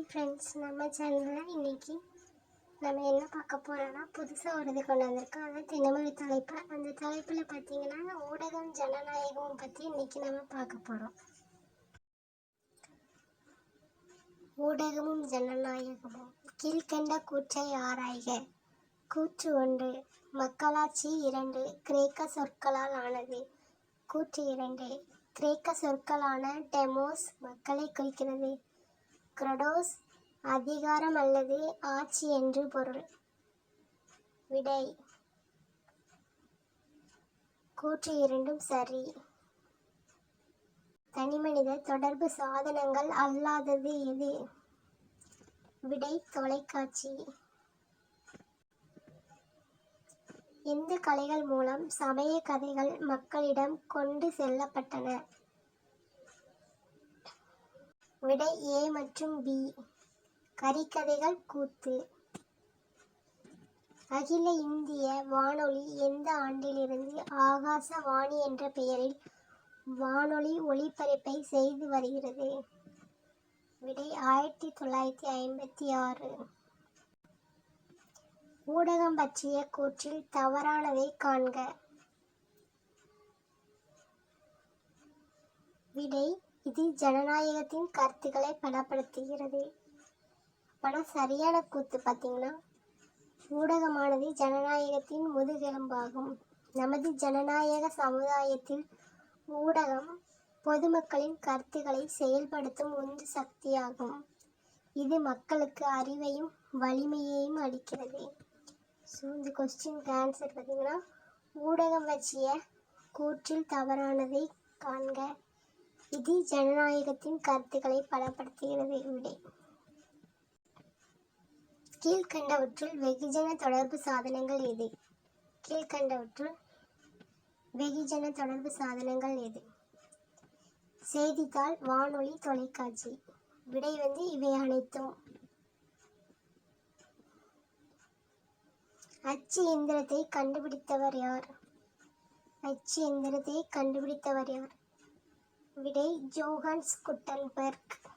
Hi friends நம்ம சேனலில் இன்னைக்கு நம்ம என்ன பார்க்க போகிறோன்னா புதுசாக ஒரு இது கொண்டு வந்திருக்கோம். அது தினமொழி தலைப்பு. அந்த தலைப்பில் பார்த்தீங்கன்னா ஊடகம் ஜனநாயகம் பற்றி இன்னைக்கு நம்ம பார்க்க போகிறோம் ஊடகமும் ஜனநாயகமும். கீழ்கண்ட கூற்றை ஆராய்க. கூற்று ஒன்று மக்களாட்சி இரண்டு கிரேக்க சொற்களால் ஆனது. கூற்று இரண்டு கிரேக்க சொற்களான டெமோஸ் மக்களை குறிக்கிறது. கிரடோஸ் அதிகாரம் அல்லது ஆட்சி என்று பொருள். விடை. கூற்று இரண்டும் சரி. தனிமனித தொடர்பு சாதனங்கள் அல்லாதது எது? விடை தொலைக்காட்சி. எந்த கலைகள் மூலம் சமய கதைகள் மக்களிடம் கொண்டு செல்லப்பட்டன. விடை ஏ மற்றும் பி. கரிக்கதைகள் கூத்து. அகில இந்திய வானொலி எந்த ஆண்டிலிருந்து ஆகாசவாணி என்ற பெயரில் வானொலி ஒளிபரப்பை செய்து வருகிறது? விடை ஆயிரத்தி தொள்ளாயிரத்தி ஐம்பத்தி ஆறு. ஊடகம் பற்றிய கூற்றில் தவறானதை காண்க. விடை இது ஜனநாயகத்தின் கருத்துக்களை பலப்படுத்துகிறது அப்போனா சரியான கூத்து பார்த்தீங்கன்னா ஊடகமானது ஜனநாயகத்தின் முதுகெலும்பாகும். நமது ஜனநாயக சமுதாயத்தில் ஊடகம் பொதுமக்களின் கருத்துக்களை செயல்படுத்தும் உந்து சக்தியாகும். இது மக்களுக்கு அறிவையும் வலிமையையும் அளிக்கிறது. ஸோ இந்த கொஸ்டினுக்கு ஆன்சர் பார்த்தீங்கன்னா ஊடகம் வச்சிய கூற்றில் தவறானதை காண்க. இது ஜனநாயகத்தின் கருத்துக்களை பலப்படுத்துகிறது விடை கீழ்கண்டவற்றுள் வெகுஜன தொடர்பு சாதனங்கள் எது? கீழ்கண்டவற்றுள் வெகுஜன தொடர்பு சாதனங்கள் எது? செய்தித்தாள் வானொலி தொலைக்காட்சி. விடை வந்து இவை அனைத்தும். அச்சு எந்திரத்தை கண்டுபிடித்தவர் யார்? அச்சு எந்திரத்தை கண்டுபிடித்தவர் யார்? விடை ஜோஹன்ஸ் குட்டன்பர்க்.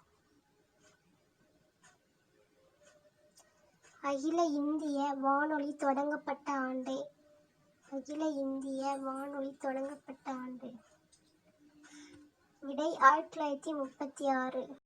அகில இந்திய வானொலி தொடங்கப்பட்ட ஆண்டு. அகில இந்திய வானொலி தொடங்கப்பட்ட ஆண்டு. விடை ஆயிரத்தி தொள்ளாயிரத்தி முப்பத்தி ஆறு.